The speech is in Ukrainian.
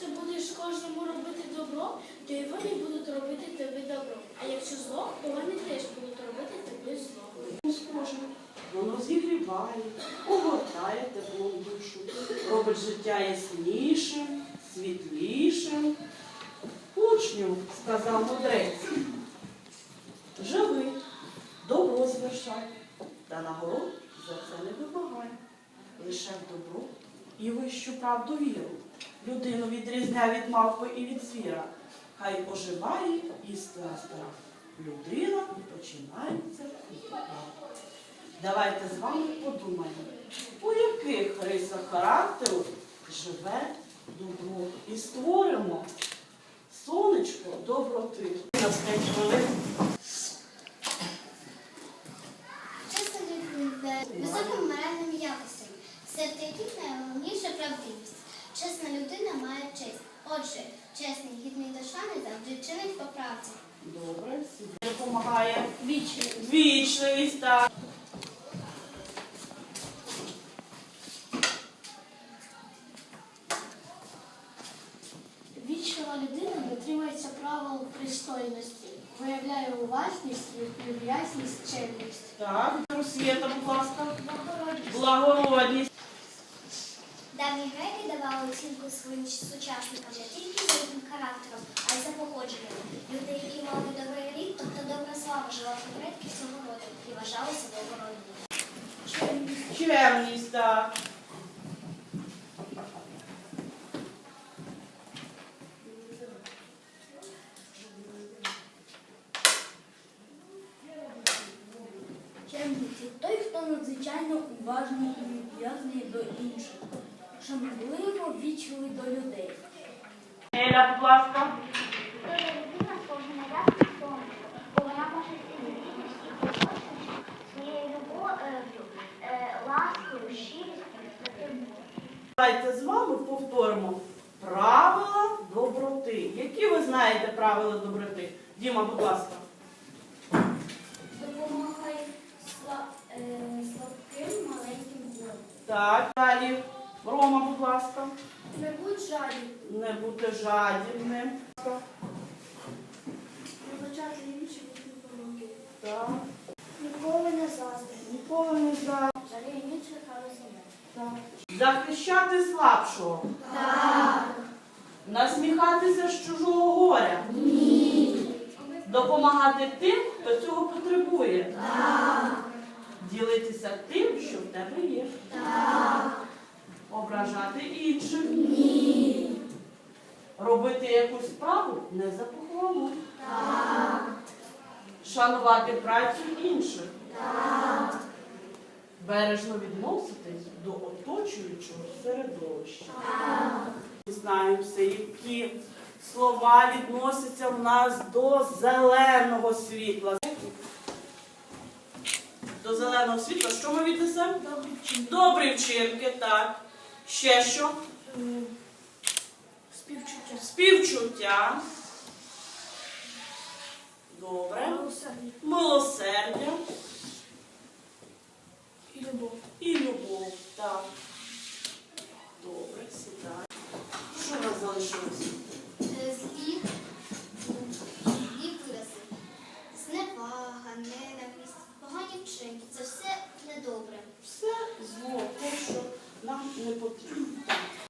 Якщо ти будеш кожному робити добро, то і вони будуть робити тобі добро. А якщо зло, то вони теж будуть робити тобі зло. Схоже, воно зігріває, огортає теплом душу, робить життя яснішим, світлішим. Учню, сказав мудрець, живи, добро звершай, та нагород за це не вимагай. Лише в добро і вищу правду віру. Людину відрізняє від мавпи і від звіра. Хай оживає істина страх. Людина починається від добра. Давайте з вами подумаємо, у яких рисах характеру живе добро. І створимо сонечко доброти. На 5 хвилин. Високим моральним якостям, серед яких найголовніша правдивість. Чесна людина має честь. Отже, чесний, гідний до шани завжди чинить по правді. Добре, допомагає Вічливість. вічливість. Так. Вічлива людина дотримується правил пристойності, виявляє уважність, люб'язність, чемність. Так, Свята, будь ласка. Благородність. Давні греки давали оцінку своїм сучасникам не тільки за їхнім характером, а й за походженням. Люди, які мали добрий рід, тобто добра слава, жила в предків цього роду і вважалися благородними. Чемність, так. Чемність – той, хто надзвичайно уважний і люб'язний до інших, шанобливо вічливий до людей. Еля, будь ласка. Давайте з вами повторимо правила доброти. Які ви знаєте правила доброти? Діма, будь ласка. Допомагай слабким маленьким воїнам. Так, далі. Рома, будь ласка. Не будь жалі, Не бути жадібним. вибачати їхні помилки. Так. Ніколи не заздрі, Ніколи не за. жалій інших, але себе. Так. Захищати слабшого. Так. Насміхатися з чужого горя. Ні. Допомагати тим, хто цього потребує. Так. Ділитися тим, що в тебе є. Так. Ображати інших. Ні. Робити якусь справу не за похвалу. Так. Шанувати працю інших. бережно відноситись до оточуючого середовища. Дізнаємося, які слова відносяться в нас до зеленого світла. До зеленого світла що ми віднесемо? Добрі вчинки, так. Ще що? Співчуття. Співчуття. Добре. Милосердя. Милосердя. І любов. І любов. Так. Добре, сідай. Що в нас залишилось?